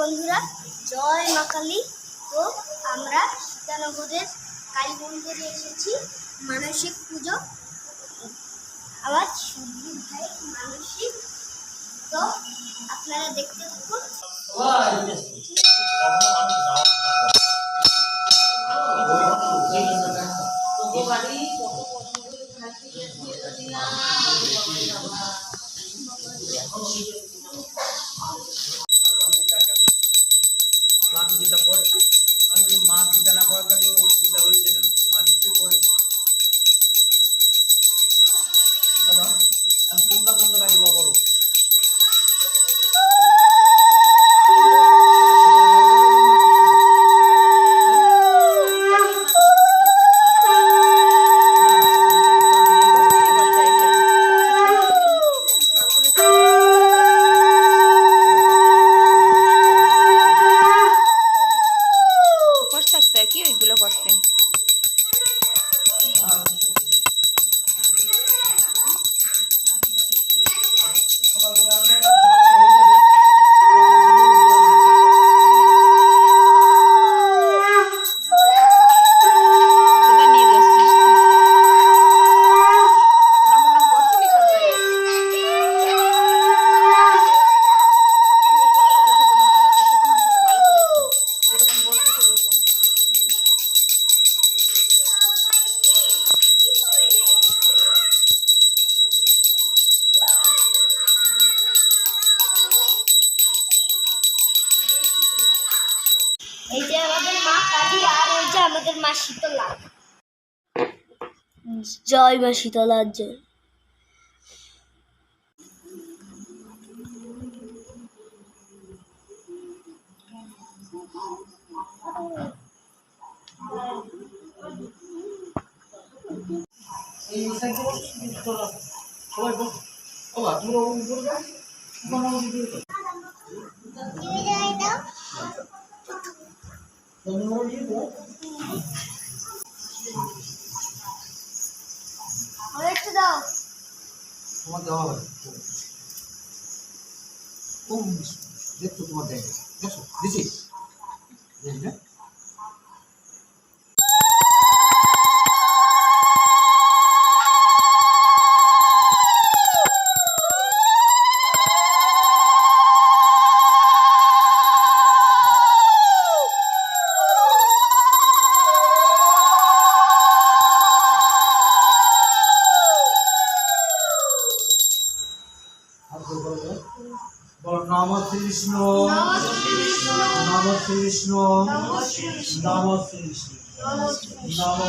বন্ধুরা, জয় মা কালী। তো আমরা সীতানগরের কালী মন্দিরে এসেছি, মানসিক পুজো। আবার সুধীর ভাই মানসিক। তো আপনারা দেখতে থাকুন। মা এই যে আমাদের মা কালী আর ওই যে আমাদের মা শীতলা। জয় মা শীতলা জয়। সবাই বল বাবা তোমরা ওই করে যাও তোমরা ওই করে যাও তোমরা ওই করে যাও একটু দাও। তোমার দেওয়া হবে। দেখছ তোমার দেখো দেখো দিছি? দেখি না আর বল বল বল। বল বিষ্ণু নম শ্রী বিষ্ণু নম শ্রী বিষ্ণু নম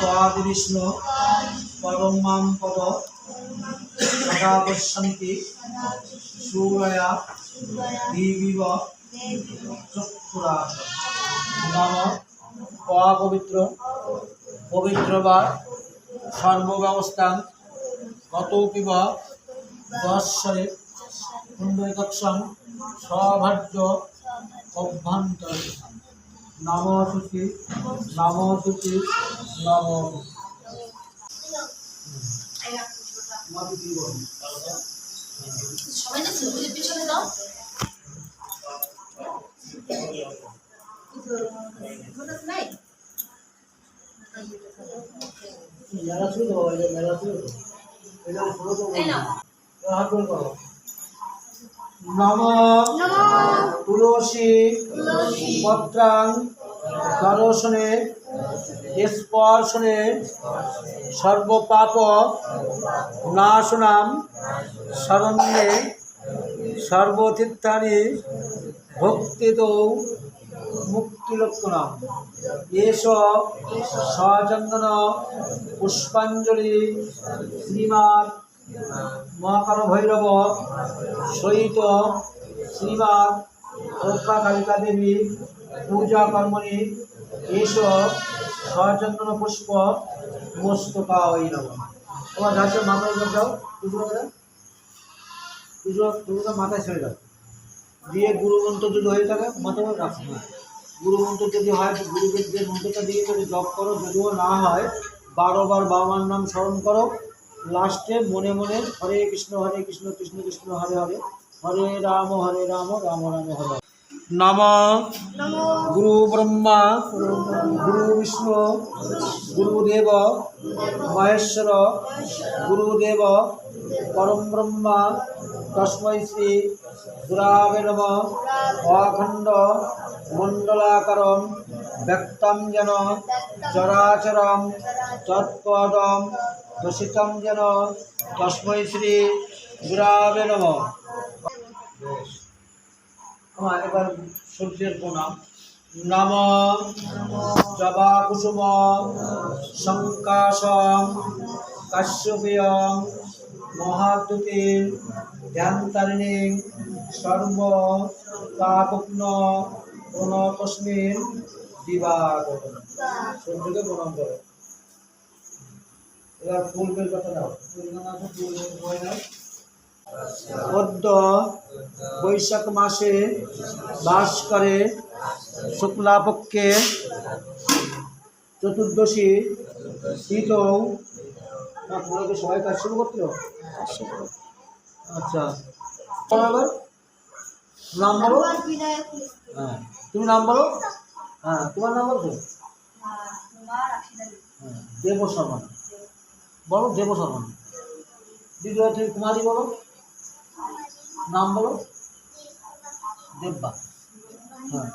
পদ। বিষ্ণু পরম মাম পদ সদা পশ্যন্তি। সূরয়া দিবিব। চক্ষুরা নম। অপবিত্র পবিত্র বা সর্বব্যবস্থান। কত পিব দর্শনে কুণ্ডলিকক্ষম সভার্য অভ্যন্তর নম শুচি নম শুচি নম মেলা তো মেলা ছিল এটা ছোট তো হাত করো। নম। তুলসী। পত্রাং দর্শনে স্পর্শনে। সর্বপাপ। নাশনাম। শরণ্যে। সর্বতীর্থানি। ভক্তিত। মুক্তিলক্ষণম এষ সচন্দন। পুষ্পাঞ্জলি। শ্রীমান মহাকাল ভৈরব সহিত শ্রীমান রক্ষা কালিকা দেবী, পূজা কর্মণি এস সচন্দন পুষ্প, মস্তকা ওই নম। তোমার যাচ্ছে মাথার উপর যাও, পুজো পুজোটা মাথায় ছেড়ে দাও। দিয়ে গুরু যদি হয়ে থাকে মাথায় রাখো। হ্যাঁ। গুরু যদি হয়, তো গুরুদেব যে মন্ত্রটা দিয়ে করে জপ করো, যদিও না হয়, বারো বার বাবার নাম স্মরণ করো। লাস্টে মনে মনে হরে কৃষ্ণ হরে কৃষ্ণ কৃষ্ণ কৃষ্ণ হরে হরে হরে রাম হরে রাম রাম রাম হরে নম নমো। গুরু ব্রহ্মা গুরু বিষ্ণু গুরুদেব মহেশ্বর গুরুদেব পরম ব্রহ্মা তস্মৈ শ্রী গুরাবে নম অখণ্ড মণ্ডলাকারম ব্যক্তম যেন চরাচরম তৎপদম দশিতম যেন তস্মৈ শ্রী গুরাবে নম। আমার এবার সূর্যের প্রণাম। নম জবা কুসুম শঙ্কাশম কাশ্যপেয়ং মহাদ্যুতির ধ্যানতারিণী সর্ব পাপগ্ন প্রণতস্মিন দিবাগত সূর্যকে প্রণাম করে। এবার কথা দাও। পূর্বের বই নাও পদ্ম বৈশাখ মাসে বাস করে শুক্লাপক্ষে। চতুর্দশী শীত তোমাকে সবাই কাজ শুরু করতে আচ্ছা। নাম বলো। হ্যাঁ তুমি নাম বলো। হ্যাঁ তোমার নাম বলো তো? আর তোমার আশীর্বাদ। হ্যাঁ দেব শর্মা। বলো দেব শর্মা। দ্বিতীয় তুমি কুমারী বলো। নাম বলো। দেববা। হ্যাঁ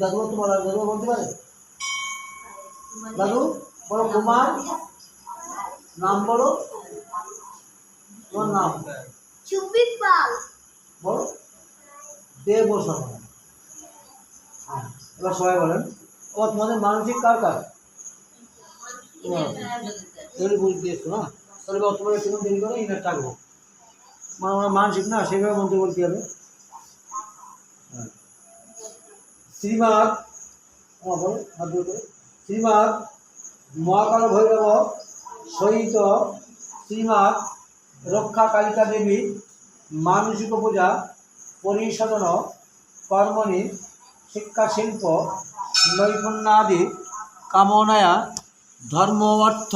দাদু তোমার দাদু বলতে পারে? দাদু বলো কুমার। নাম বলো। তোমার নাম? বলো। দেব শর্মা। এবার সবাই বলেন। ও তোমাদের মানসিক কার কার? দিয়েছ না? তাহলে করে ইনার থাকব। মানে আমরা মানসিক না সেভাবে মন্ত্র বলতে হবে। হ্যাঁ। শ্রীমাদ আমার হাত করে। মহাকাল ভৈরব, সহিত শ্রীমাদ রক্ষা কালিকা দেবী, মানসিক পূজা, পরিশোধন, কর্মণি শিক্ষা শিল্প নৈপুণ্যাদি কামনায়া ধর্ম অর্থ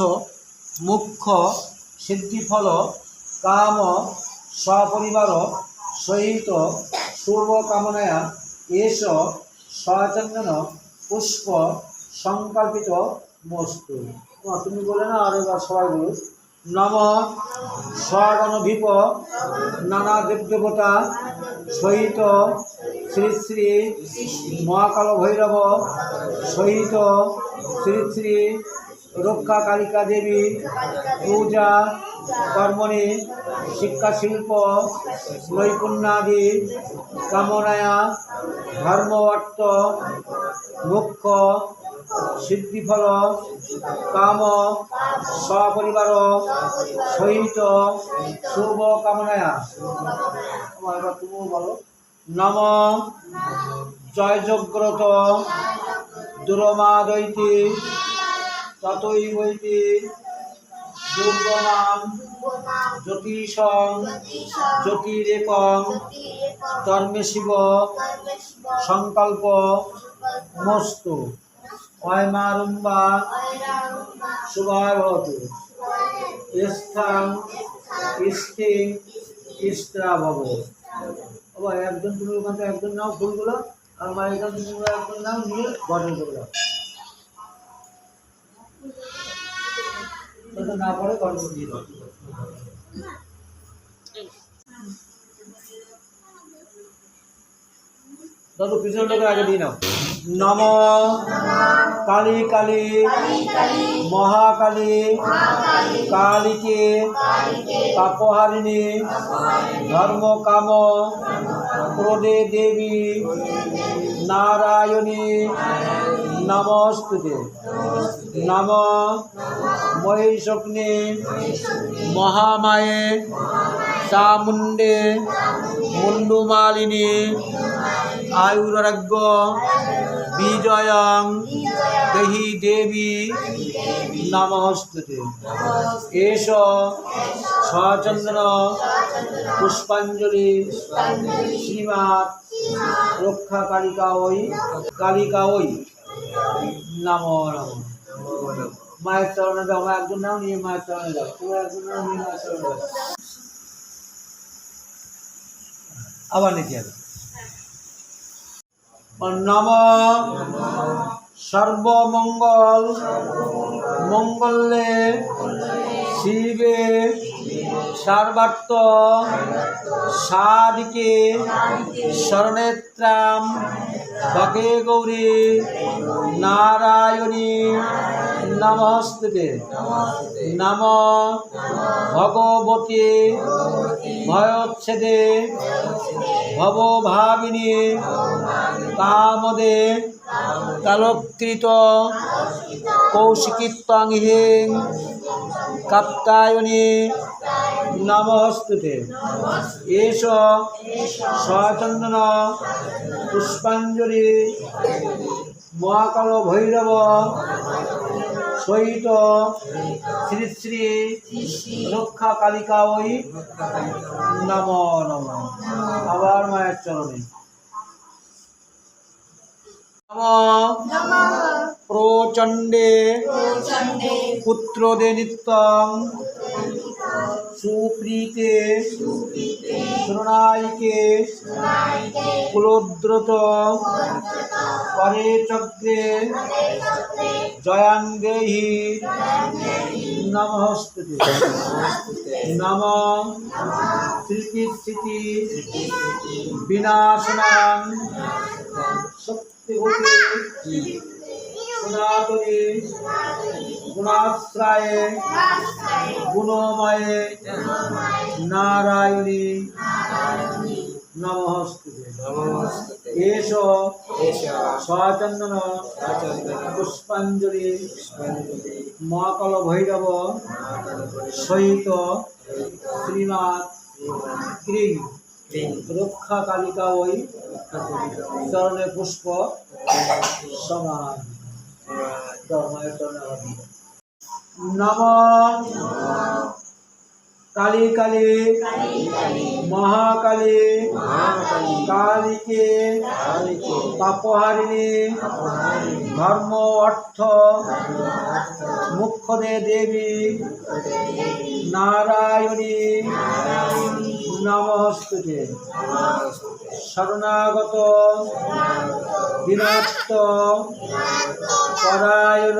মুখ্য সিদ্ধিফল কাম সপরিবার সহিত পূর্ব কামনায়া এস সচন্দন পুষ্প সংকল্পিত মস্তু। ও, তুমি বলে না আর এবার সবাই বলো নম স্বগণ ভিপ নানা দেবদেবতা সহিত শ্রী শ্রী মহাকাল ভৈরব, সহিত শ্রী শ্রী রক্ষা কালিকা দেবী পূজা কর্মণি, শিক্ষা শিল্প, নৈপুণ্যাদি কামনায়া ধর্ম অর্থ মুখ্য সিদ্ধিফল, কাম, সপরিবার, সহিত, শুভ কামনায়া। এবার তুমিও বলো। নম জয় যজ্ঞরত দুরমাদৈতি, ততই বৈতি, দুর্গমাম, জ্যোতিষং, জ্যোতিরেকং ধর্মে শিব, সংকল্প, মস্তু। অয়মারম্বা শুভায় ভবতু স্থান স্থিং ইস্ত্রা ভব আবার একজন তুমি ওখান থেকে একজন নাও ফুলগুলো আর আমার এখান থেকে তোমরা একজন নাও নিয়ে গঠন করে না পড়ে গঠন করে দিয়ে দাদু পিছনটাকে আগে দিয়ে নাও। নম কালী কালী মহাকালী কালীকে কাপহারিণী ধর্ম কাম ক্রোধে দেবী নারায়ণী নমস্তুতে। নম মহিষগ্নে মহামায়ে চামুণ্ডে মুন্ডুমালিনী আয়ুরারোগ্য বিজয়ং দেহি দেবী নমস্তুতে। এষ সচন্দন পুষ্পাঞ্জলি শ্রীমাত রক্ষা কালিকা ওই কালিকা ওই নম নম। মায়ের চরণে দাও আমার একজন নাও নিয়ে মায়ের চরণে দাও তোমার একজন নাও নিয়ে মায়ের চরণে দাও আবার নিতে হবে নম। সর্বমঙ্গল। মঙ্গলে শিবে সর্বার্থ সাদিকে স্বর্ণেত্রাম বকে গৌরী নারায়ণী। নমস্তে নম ভগবতী ভয়োচ্ছেদে। ভবভাবিনী কামদে। কালকৃত কৌশিকিত্বাংহিং কাপ্তায়নী নমস্তুতে সচন্দন পুষ্পাঞ্জলি মহাকাল ভৈরব সহিত শ্রী শ্রী রক্ষা কালিকা ওই নম নম আবার মায়ের চরণে নম প্রচণ্ডে পুত্রদে নিত্যং সুপ্রীতে শরণাইকে কুলোদ্রত পরে চক্রে জয়াঙ্গেহি নমস্তে নম স্মৃতি স্মৃতি বিনাশনাং শক্তিভূতি সনাতনী গুণাশ্রয়ে গুণময়ে নারায়ণী নমস্তে এষ সচন্দন পুষ্পাঞ্জলি মহাকল ভৈরব সহিত রক্ষা কালিকা ওই চরণে পুষ্প। সমান। নম কালী কালী মহাকালী কালীকে পাপহারিণী ধর্ম অর্থ মুখ্যদে দেবী নারায়ণী নমস্তুতে। শরণাগত। বিনত্ত পরায়ণ।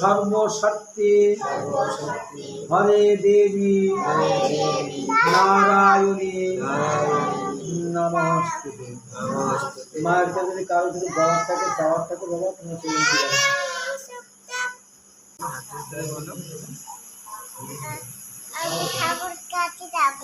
সর্বশক্তি। হরে দেবী। নারায়ণী। মায়ের কাছে কারও যদি থাকে থাকে, বাবা তুমি সেই দিবে। আমি ঠাকুর কাছে যাব।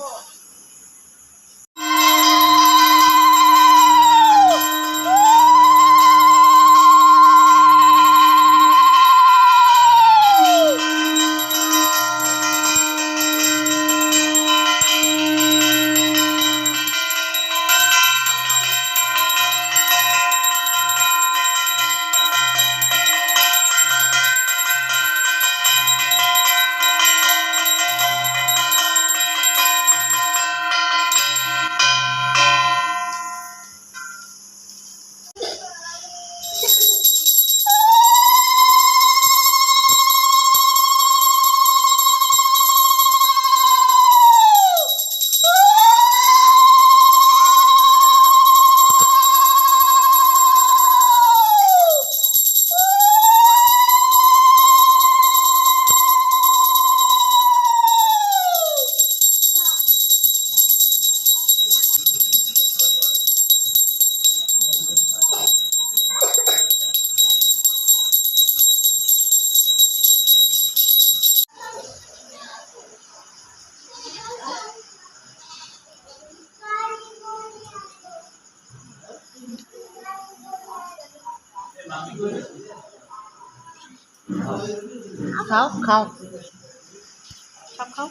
không? Không khóc.